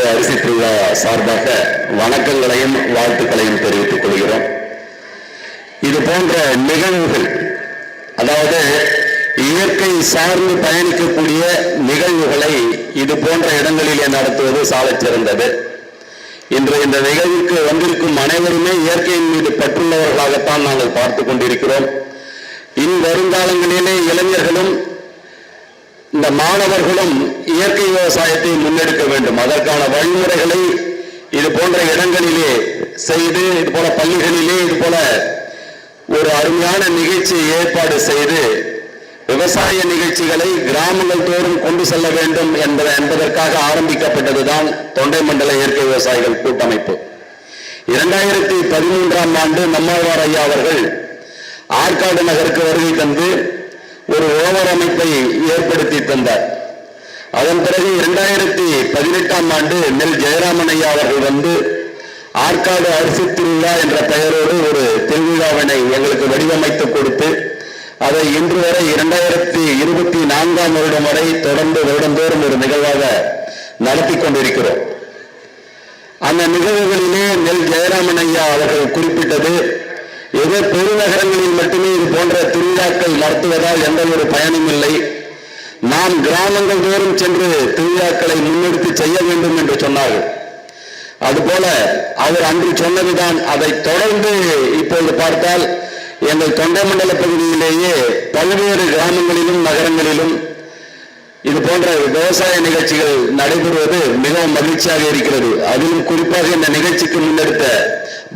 ஆற்காடு அரிசி திருவிழா சார்பாக வணக்கங்களையும் வாழ்த்துக்களையும் தெரிவித்துக் கொள்கிறோம். இது போன்ற நிகழ்வுகள் அதாவது இயற்கை சார்ந்து பயணிக்கக்கூடிய நிகழ்வுகளை இது போன்ற இடங்களிலே நடத்துவது சாலச் சிறந்தது. இன்று இந்த நிகழ்வுக்கு வந்திருக்கும் அனைவருமே இயற்கையின் மீது பற்றுள்ளவர்களாகத்தான் நாங்கள் பார்த்துக் கொண்டிருக்கிறோம். இன் வருங்காலங்களிலே இளைஞர்களும் இந்த மாணவர்களும் இயற்கை விவசாயத்தை முன்னெடுக்க வேண்டும். அதற்கான வழிமுறைகளை இது போன்ற இடங்களிலே செய்து இது போல பள்ளிகளிலே இது போல ஒரு அருமையான நிகழ்ச்சியை ஏற்பாடு செய்து விவசாய நிகழ்ச்சிகளை கிராமங்கள் தோறும் கொண்டு செல்ல வேண்டும் என்பதை என்பதற்காக ஆரம்பிக்கப்பட்டதுதான் தொண்டை மண்டல இயற்கை விவசாயிகள் கூட்டமைப்பு. இரண்டாயிரத்தி பதிமூன்றாம் ஆண்டு நம்மாழ்வார் ஐயா அவர்கள் ஆற்காடு நகருக்கு வருகை தந்து ஒரு ஓவர் அமைப்பை ஏற்படுத்தி தந்தார். அதன் பிறகு இரண்டாயிரத்தி பதினெட்டாம் ஆண்டு நெல் ஜெயராமன் ஐயா அவர்கள் வந்து ஆற்காடு அரிசி திருவிழா என்ற பெயரோடு ஒரு திருவிழாவினை எங்களுக்கு வடிவமைத்து கொடுத்து அதை இன்று வரை இரண்டாயிரத்தி இருபத்தி நான்காம் வருடம் வரை தொடர்ந்து வருடந்தோறும் ஒரு நிகழ்வாக நடத்தி கொண்டிருக்கிறோம். அந்த நிகழ்வுகளிலே நெல் ஜெயராமன் ஐயா அவர்கள் குறிப்பிட்டது ஏதோ பெருநகரங்களில் மட்டுமே இது போன்ற திருவிழாக்கள் நடத்துவதால் எந்த ஒரு பயனும் இல்லை. நாம் கிராமங்கள் தோறும் சென்று திருவிழாக்களை முன்னெடுத்து செய்ய வேண்டும் என்று சொன்னார்கள். அதுபோல அவர் அன்று சொன்னதுதான். அதை தொடர்ந்து இப்பொழுது பார்த்தால் எங்கள் தொண்டமண்டல பகுதியிலேயே பல்வேறு கிராமங்களிலும் நகரங்களிலும் இது போன்ற விவசாய நிகழ்ச்சிகள் நடைபெறுவது மிகவும் மகிழ்ச்சியாக இருக்கிறது. அதிலும் குறிப்பாக இந்த நிகழ்ச்சிக்கு முன்னெடுத்த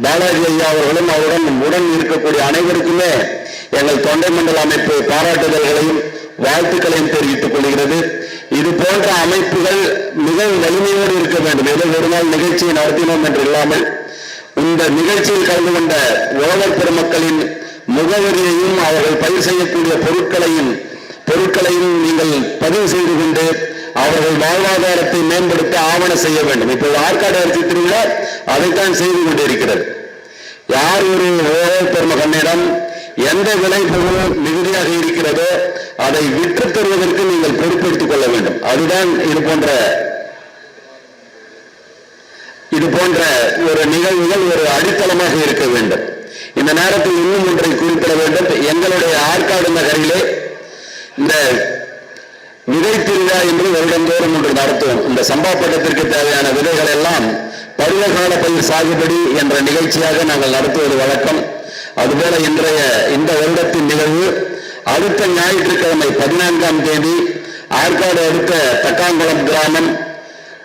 பாலாஜி ஐயா அவர்களும் அவருடன் உடன் இருக்கக்கூடிய அனைவருக்குமே எங்கள் தொண்டை மண்டல அமைப்பு பாராட்டுதல்களையும் வாழ்த்துக்களையும் தெரிவித்துக் கொள்கிறது. இது போன்ற அமைப்புகள் மிக வலிமையோடு இருக்க வேண்டும். ஏதோ ஒரு நாள் நிகழ்ச்சியை நடத்தினோம் என்று இல்லாமல் இந்த நிகழ்ச்சியில் கலந்து கொண்ட உழவர் பெருமக்களின் முகவரியையும் அவர்கள் பயிர் செய்யக்கூடிய பொருட்களையும் பொருட்களையும் நீங்கள் பதிவு செய்து கொண்டு அவர்கள் வாழ்வாதாரத்தை மேம்படுத்த ஆவண செய்ய வேண்டும். இப்போது ஆற்காடு அரிசி திருவிழா அதைத்தான் செய்து கொண்டிருக்கிறது. யார் ஒரு உழவர் பெருமகனிடம் எந்த விலை பொருள் மிகுதியாக இருக்கிறதோ அதை விற்று தருவதற்கு நீங்கள் பொறுப்பெடுத்துக் கொள்ள வேண்டும். அதுதான் இது போன்ற இது போன்ற ஒரு நிகழ்வுகள் ஒரு அடித்தளமாக இருக்க வேண்டும். இந்த நேரத்தில் இன்னும் ஒன்றை குறிப்பிட வேண்டும். எங்களுடைய ஆற்காடு நகரிலே இந்த விதை திருவிழா என்று வருடந்தோறும் ஒன்று நடத்துவோம். இந்த சம்பா பட்டத்திற்கு தேவையான விதைகள் எல்லாம் பருவகால பயிர் சாகுபடி என்ற நிகழ்ச்சியாக நாங்கள் நடத்துவது வழக்கம். அதுபோல இன்றைய இந்த வருடத்தின் நிகழ்வு அடுத்த ஞாயிற்றுக்கிழமை பதினான்காம் தேதி ஆற்காடு அடுத்த தக்காங்குளம் கிராமம்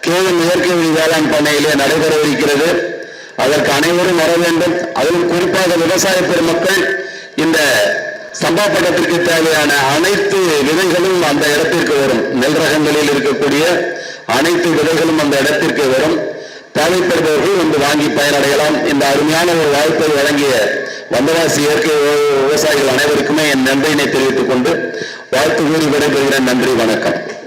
கேவல் இயற்கை வழி வேளாண் பண்ணையிலே நடைபெறவிருக்கிறது அதற்கு அனைவரும் வர வேண்டும். அதிலும் குறிப்பாக விவசாய பெருமக்கள் இந்த சம்பா பட்டத்திற்கு தேவையான அனைத்து விதைகளும் அந்த இடத்திற்கு வரும். நெல் ரகங்களில் இருக்கக்கூடிய அனைத்து விதைகளும் அந்த இடத்திற்கு வரும். தேவைப்படுபவர்கள் வந்து வாங்கி பயனடையலாம். இந்த அருமையான ஒரு வாய்ப்பை வழங்கிய வந்தவாசி இயற்கை விவ- விவசாயிகள் அனைவருக்குமே என் நன்றியினை தெரிவித்துக் கொண்டு வாழ்த்து கூறி விடைபெறுகிறேன் நன்றி வணக்கம்.